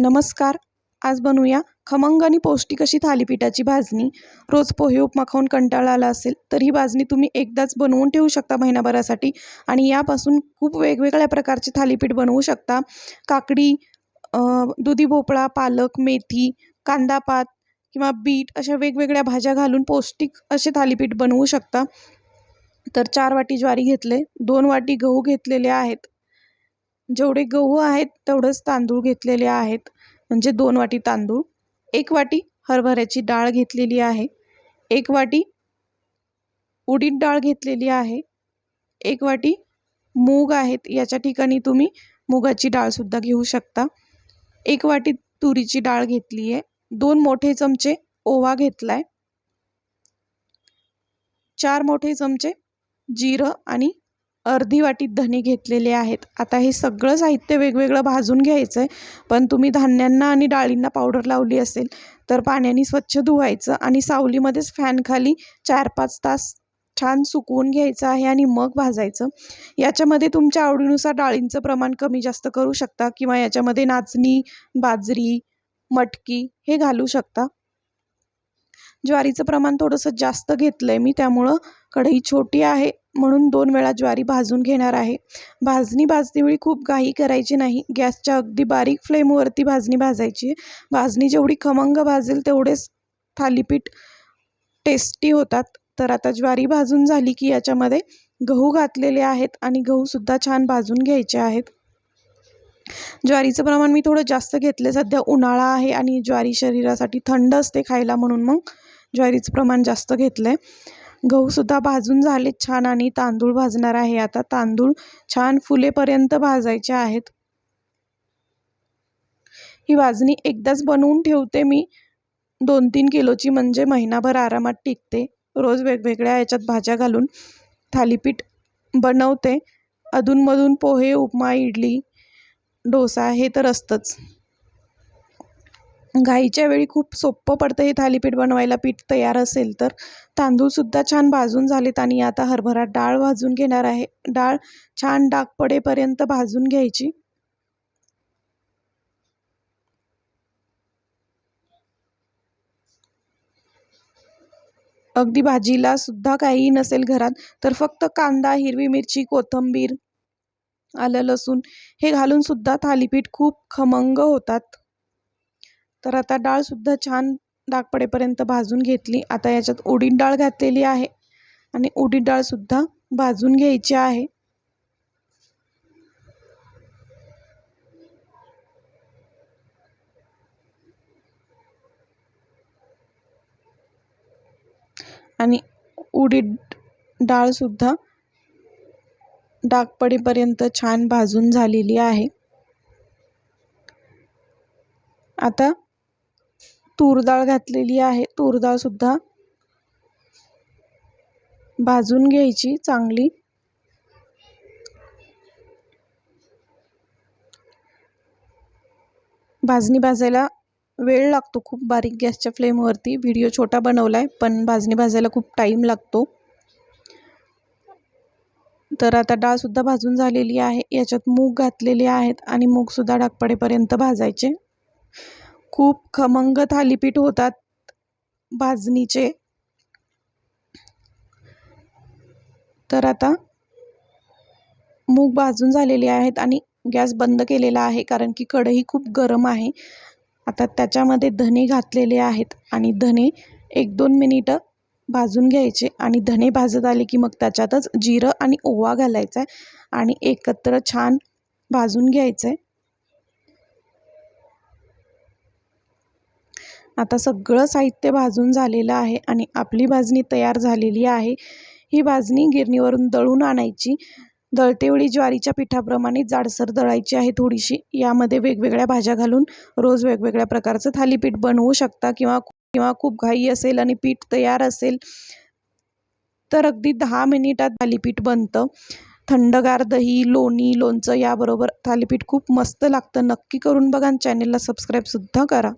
नमस्कार. आज बनवूया खमंग आणि पौष्टिक अशी थालीपीठाची भाजणी. रोज पोहे उपमा खाऊन कंटाळा आला असेल तर ही भाजणी तुम्ही एकदाच बनवून ठेवू शकता महिनाभरासाठी आणि यापासून खूप वेगवेगळ्या प्रकारचे थालीपीठ बनवू शकता. काकडी दुधी भोपळा पालक मेथी कांदापात किंवा बीट अशा वेगवेगळ्या भाज्या घालून पौष्टिक असे थालीपीठ बनवू शकता. तर चार वाटी ज्वारी घेतले दोन वाटी गहू घेतलेले आहेत. जेवढे गहू आहेत तेवढंच तांदूळ घेतलेले आहेत. म्हणजे दोन वाटी तांदूळ एक वाटी हरभऱ्याची डाळ घेतलेली आहे एक वाटी उडीद डाळ घेतलेली आहे एक वाटी मूग आहेत. याच्या ठिकाणी तुम्ही मुगाची डाळसुद्धा घेऊ शकता. एक वाटी तुरीची डाळ घेतली आहे. दोन मोठे चमचे ओवा घेतला आहे चार मोठे चमचे जिरं आणि अर्धी वाटीत धने घेतलेले आहेत. आता हे सगळं साहित्य वेगवेगळं भाजून घ्यायचं आहे पण तुम्ही धान्यांना आणि डाळींना पावडर लावली असेल तर पाण्याने स्वच्छ धुवायचं आणि सावलीमध्येच फॅनखाली चार पाच तास छान सुकवून घ्यायचं आहे आणि मग भाजायचं. याच्यामध्ये तुमच्या आवडीनुसार डाळींचं प्रमाण कमी जास्त करू शकता किंवा याच्यामध्ये नाचणी बाजरी मटकी हे घालू शकता. ज्वारीचं प्रमाण थोडंसं जास्त घेतलं आहे मी त्यामुळं कढई छोटी आहे. म्हणून दोन वेळा ज्वारी भाजून घेणार आहे. भाजणी भाजतेवेळी खूप घाई करायची नाही. गॅसच्या अगदी बारीक फ्लेमवरती भाजणी भाजायची भाजणी जेवढी खमंग भाजेल तेवढेच थालीपीठ टेस्टी होतात. तर आता ज्वारी भाजून झाली की याच्यामध्ये गहू घातलेले आहेत आणि गहूसुद्धा छान भाजून घ्यायचे आहेत. ज्वारीचं प्रमाण मी थोडं जास्त घेतलं सध्या उन्हाळा आहे आणि ज्वारी शरीरासाठी थंड असते खायला म्हणून मग ज्वारीचं प्रमाण जास्त घेतलं आहे गहूसुद्धा भाजून झालेत छान आणि तांदूळ भाजणार आहे. आता तांदूळ छान फुलेपर्यंत भाजायचे आहेत. ही भाजणी एकदाच बनवून ठेवते मी. दोन तीन किलोची म्हणजे महिनाभर आरामात टिकते. रोज वेगवेगळ्या याच्यात भाज्या घालून थालीपीठ बनवते. अधूनमधून पोहे उपमा इडली डोसा हे तर असतंच. घाईच्या वेळी खूप सोपं पडतं हे थालीपीठ बनवायला पीठ तयार असेल तर. तांदूळसुद्धा छान भाजून झालेत आणि आता हरभरा डाळ भाजून घेणार आहे. डाळ छान डाग पडेपर्यंत भाजून घ्यायची. अगदी भाजीला सुद्धा काही नसेल घरात तर फक्त कांदा हिरवी मिरची कोथिंबीर आलं लसूण हे घालून सुद्धा थालीपीठ खूप खमंग होतात. तर आता डाळसुद्धा छान डाग पडेपर्यंत भाजून घेतली. आता याच्यात उडीद डाळ घातलेली आहे आणि उडीद डाळसुद्धा भाजून घ्यायची आहे. आणि उडीद डाळसुद्धा डाग पडेपर्यंत छान भाजून झालेली आहे. आता तूर डाळ घातलेली आहे. तूर डाळसुद्धा भाजून घ्यायची चांगली. भाजणी भाजायला वेळ लागतो. खूप बारीक गॅसच्या फ्लेमवरती. व्हिडिओ छोटा बनवला आहे पण भाजणी भाजायला खूप टाईम लागतो. तर आता डाळसुद्धा भाजून झालेली आहे. याच्यात मूग घातलेले आहेत आणि मूगसुद्धा डाग पडेपर्यंत भाजायचे. खूप खमंग थालीपीठ होतात भाजणीचे. तर आता मूग भाजून झालेले आहेत आणि गॅस बंद केलेला आहे कारण की कढई खूप गरम आहे. आता त्याच्यामध्ये धने घातलेले आहेत आणि धने एक दोन मिनिटं भाजून घ्यायचे आणि धने भाजत आले की मग त्याच्यातच जिरं आणि ओवा घालायचा आहे आणि एकत्र छान भाजून घ्यायचं आहे आता सगळं साहित्य भाजून झालेलं आहे आणि आपली भाजणी तयार झालेली आहे. ही भाजणी गिरणीवरून दळून आणायची. दळतेवेळी ज्वारीच्या पिठाप्रमाणे जाडसर दळायची आहे थोडीशी. यामध्ये वेगवेगळ्या भाज्या घालून रोज वेगवेगळ्या प्रकारचं थालीपीठ बनवू शकता किंवा किंवा खूप घाई असेल आणि पीठ तयार असेल तर अगदी दहा मिनिटात थालीपीठ बनतं. थंडगार दही लोणी लोणचं याबरोबर थालीपीठ खूप मस्त लागतं. नक्की करून बघा आणि चॅनेलला सबस्क्राईबसुद्धा करा.